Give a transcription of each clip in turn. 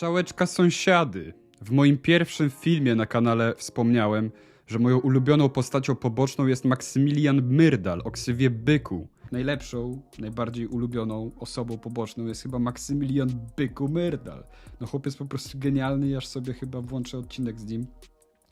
Strzałeczka sąsiady. W moim pierwszym filmie na kanale wspomniałem, że moją ulubioną postacią poboczną jest Maksymilian Myrdal o ksywie Byku. Najlepszą, najbardziej ulubioną osobą poboczną jest chyba Maksymilian Byku Myrdal. No chłop jest po prostu genialny aż sobie chyba włączę odcinek z nim,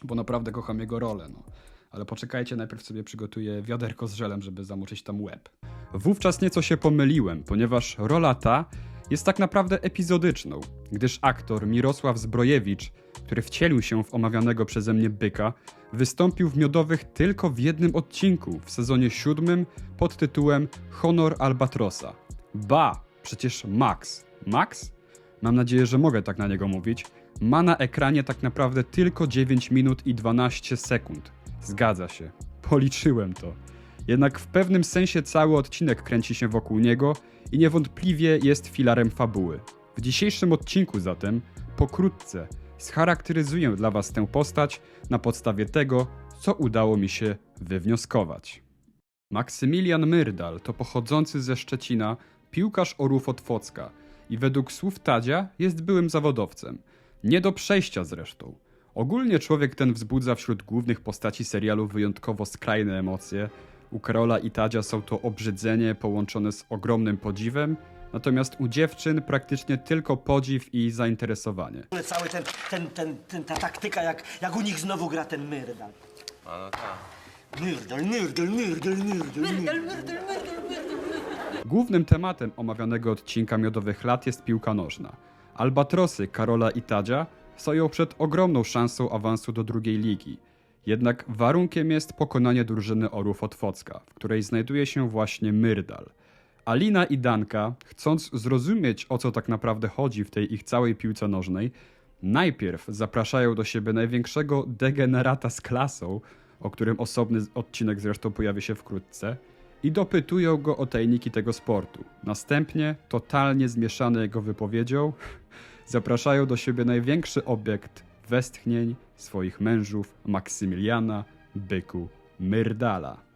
bo naprawdę kocham jego rolę, no. Ale poczekajcie, najpierw sobie przygotuję wiaderko z żelem, żeby zamoczyć tam łeb. Wówczas nieco się pomyliłem, ponieważ rola ta jest tak naprawdę epizodyczną, gdyż aktor Mirosław Zbrojewicz, który wcielił się w omawianego przeze mnie byka, wystąpił w miodowych tylko w jednym odcinku w sezonie siódmym pod tytułem Honor Albatrosa. Ba, przecież Max. Max? Mam nadzieję, że mogę tak na niego mówić. Ma na ekranie tak naprawdę tylko 9 minut i 12 sekund. Zgadza się. Policzyłem to. Jednak w pewnym sensie cały odcinek kręci się wokół niego i niewątpliwie jest filarem fabuły. W dzisiejszym odcinku zatem, pokrótce, scharakteryzuję dla Was tę postać na podstawie tego, co udało mi się wywnioskować. Maksymilian Myrdal to pochodzący ze Szczecina piłkarz Orów Otwocka i według słów Tadzia jest byłym zawodowcem. Nie do przejścia zresztą. Ogólnie człowiek ten wzbudza wśród głównych postaci serialu wyjątkowo skrajne emocje. U Karola i Tadzia są to obrzydzenie połączone z ogromnym podziwem, natomiast u dziewczyn praktycznie tylko podziw i zainteresowanie. ogóle cały ten, ten, ten, ten, ta taktyka, jak, jak u nich znowu gra ten Myrdal. A no tak. Myrdal, Myrdal, Myrdal, Myrdal, Myrdal. Głównym tematem omawianego odcinka Miodowych Lat jest piłka nożna. Albatrosy Karola i Tadzia stoją przed ogromną szansą awansu do drugiej ligi. Jednak warunkiem jest pokonanie drużyny Orów Otwocka, w której znajduje się właśnie Myrdal. Alina i Danka, chcąc zrozumieć o co tak naprawdę chodzi w tej ich całej piłce nożnej, najpierw zapraszają do siebie największego degenerata z klasą, o którym osobny odcinek zresztą pojawi się wkrótce, i dopytują go o tajniki tego sportu. Następnie, totalnie zmieszane jego wypowiedzią, zapraszają do siebie największy obiekt westchnień swoich mężów Maksymiliana, byku, Myrdala.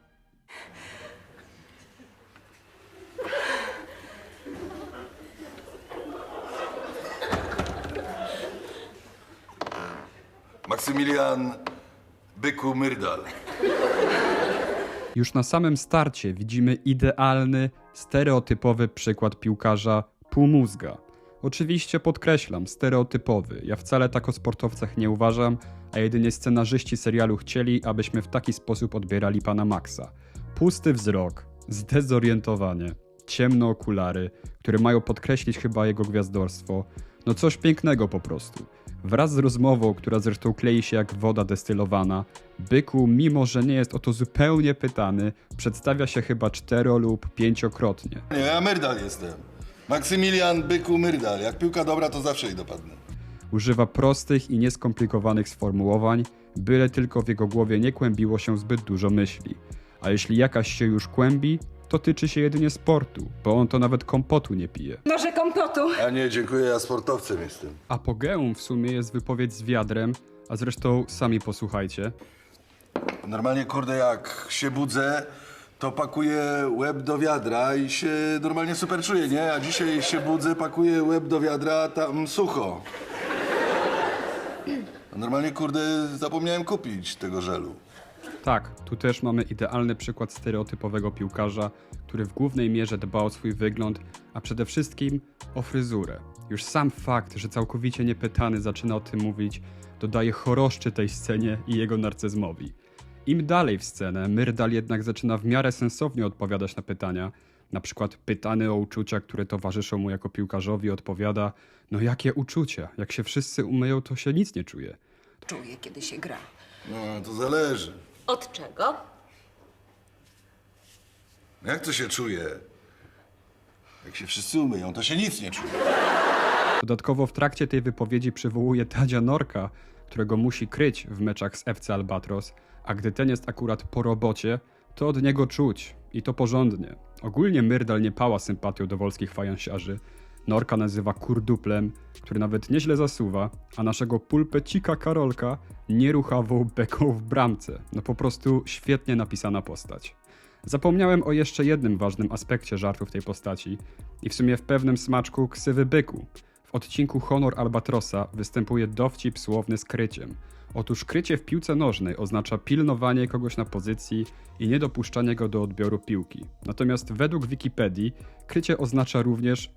Maksymilian Byku Myrdal. Już na samym starcie widzimy idealny, stereotypowy przykład piłkarza półmózga. Oczywiście podkreślam, stereotypowy. Ja wcale tak o sportowcach nie uważam, a jedynie scenarzyści serialu chcieli, abyśmy w taki sposób odbierali pana Maxa. Pusty wzrok, zdezorientowanie, ciemne okulary, które mają podkreślić chyba jego gwiazdorstwo. No coś pięknego po prostu. Wraz z rozmową, która zresztą klei się jak woda destylowana, Byku, mimo że nie jest o to zupełnie pytany, przedstawia się chyba cztero lub pięciokrotnie. Nie, ja Myrdal jestem. Maksymilian Byku Myrdal. Jak piłka dobra, to zawsze jej dopadnę. Używa prostych i nieskomplikowanych sformułowań, byle tylko w jego głowie nie kłębiło się zbyt dużo myśli. A jeśli jakaś się już kłębi, to tyczy się jedynie sportu, bo on to nawet kompotu nie pije. Może kompotu? A nie, dziękuję, ja sportowcem jestem. Apogeum w sumie jest wypowiedź z wiadrem, a zresztą sami posłuchajcie. Normalnie, kurde, jak się budzę, to pakuję łeb do wiadra i się normalnie super czuję, nie? A dzisiaj się budzę, pakuję łeb do wiadra, tam sucho. A Normalnie, kurde, zapomniałem kupić tego żelu. Tak, tu też mamy idealny przykład stereotypowego piłkarza, który w głównej mierze dba o swój wygląd, a przede wszystkim o fryzurę. Już sam fakt, że całkowicie niepytany zaczyna o tym mówić, dodaje choroszczy tej scenie i jego narcyzmowi. Im dalej w scenę, Myrdal jednak zaczyna w miarę sensownie odpowiadać na pytania. Na przykład pytany o uczucia, które towarzyszą mu jako piłkarzowi, odpowiada: No jakie uczucia? Jak się wszyscy umyją, to się nic nie czuje. Czuję, kiedy się gra. No, to zależy. Od czego? Jak to się czuje? Jak się wszyscy umyją, to się nic nie czuje. Dodatkowo w trakcie tej wypowiedzi przywołuje Tadzia Norka, którego musi kryć w meczach z FC Albatros, a gdy ten jest akurat po robocie, to od niego czuć i to porządnie. Ogólnie Myrdal nie pała sympatią do wolskich fajansiarzy. Norka nazywa kurduplem, który nawet nieźle zasuwa, a naszego pulpecika Karolka nieruchawą beką w bramce. No po prostu świetnie napisana postać. Zapomniałem o jeszcze jednym ważnym aspekcie żartów tej postaci i w sumie w pewnym smaczku ksywy byku. W odcinku Honor Albatrosa występuje dowcip słowny z kryciem. Otóż krycie w piłce nożnej oznacza pilnowanie kogoś na pozycji i niedopuszczanie go do odbioru piłki. Natomiast według Wikipedii krycie oznacza również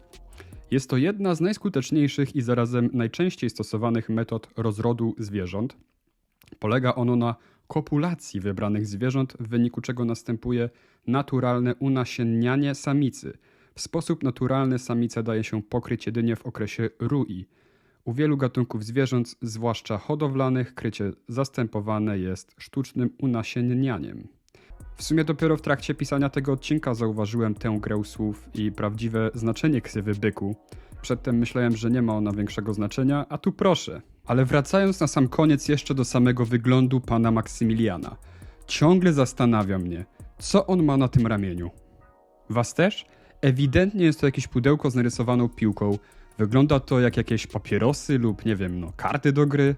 Jest to jedna z najskuteczniejszych i zarazem najczęściej stosowanych metod rozrodu zwierząt. Polega ono na kopulacji wybranych zwierząt, w wyniku czego następuje naturalne unasiennianie samicy. W sposób naturalny samice daje się pokryć jedynie w okresie rui. U wielu gatunków zwierząt, zwłaszcza hodowlanych, krycie zastępowane jest sztucznym unasiennianiem. W sumie dopiero w trakcie pisania tego odcinka zauważyłem tę grę słów i prawdziwe znaczenie ksywy byku. Przedtem myślałem, że nie ma ona większego znaczenia, a tu proszę. Ale wracając na sam koniec jeszcze do samego wyglądu pana Maksymiliana. Ciągle zastanawia mnie, co on ma na tym ramieniu. Was też? Ewidentnie jest to jakieś pudełko z narysowaną piłką. Wygląda to jak jakieś papierosy lub nie wiem, no karty do gry.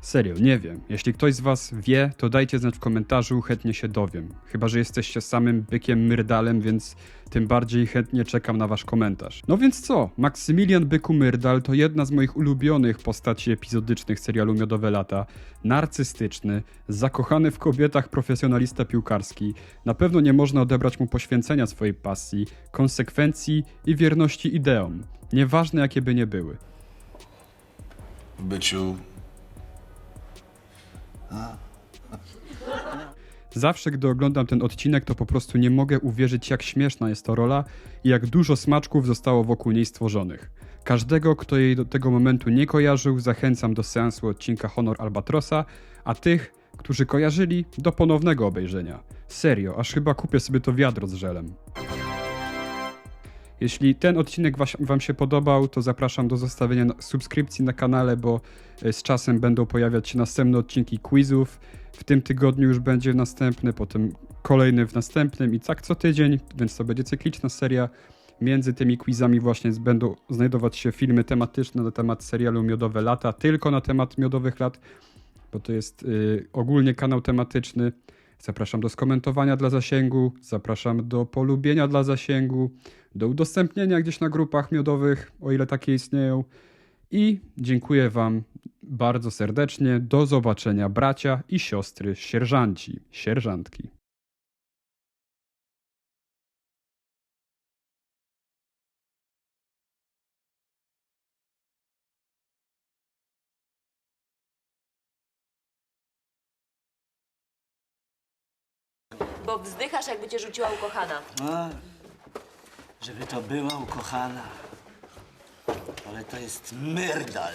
Serio, nie wiem. Jeśli ktoś z was wie, to dajcie znać w komentarzu, chętnie się dowiem. Chyba, że jesteście samym bykiem myrdalem, więc tym bardziej chętnie czekam na wasz komentarz. No więc co? Maksymilian Byku Myrdal to jedna z moich ulubionych postaci epizodycznych serialu Miodowe Lata. Narcystyczny, zakochany w kobietach profesjonalista piłkarski. Na pewno nie można odebrać mu poświęcenia swojej pasji, konsekwencji i wierności ideom. Nieważne jakie by nie były. W byciu Zawsze, gdy oglądam ten odcinek, to po prostu nie mogę uwierzyć, jak śmieszna jest to rola i jak dużo smaczków zostało wokół niej stworzonych. Każdego, kto jej do tego momentu nie kojarzył, zachęcam do seansu odcinka Honor Albatrosa, a tych, którzy kojarzyli, do ponownego obejrzenia. Serio, aż chyba kupię sobie to wiadro z żelem. Jeśli ten odcinek Wam się podobał, to zapraszam do zostawienia subskrypcji na kanale, bo e, z czasem będą pojawiać się następne odcinki quizów. W tym tygodniu już będzie następny, potem kolejny w następnym i tak co tydzień, więc to będzie cykliczna seria. Między tymi quizami właśnie będą znajdować się filmy tematyczne na temat serialu Miodowe Lata, tylko na temat Miodowych Lat, bo to jest y, ogólnie kanał tematyczny. Zapraszam do skomentowania dla zasięgu, zapraszam do polubienia dla zasięgu, do udostępnienia gdzieś na grupach miodowych, o ile takie istnieją. I dziękuję Wam bardzo serdecznie. Do zobaczenia, bracia i siostry, sierżanci, sierżantki. Bo wzdychasz, jakby cię rzuciła ukochana. A, żeby to była ukochana. Ale to jest myrdal.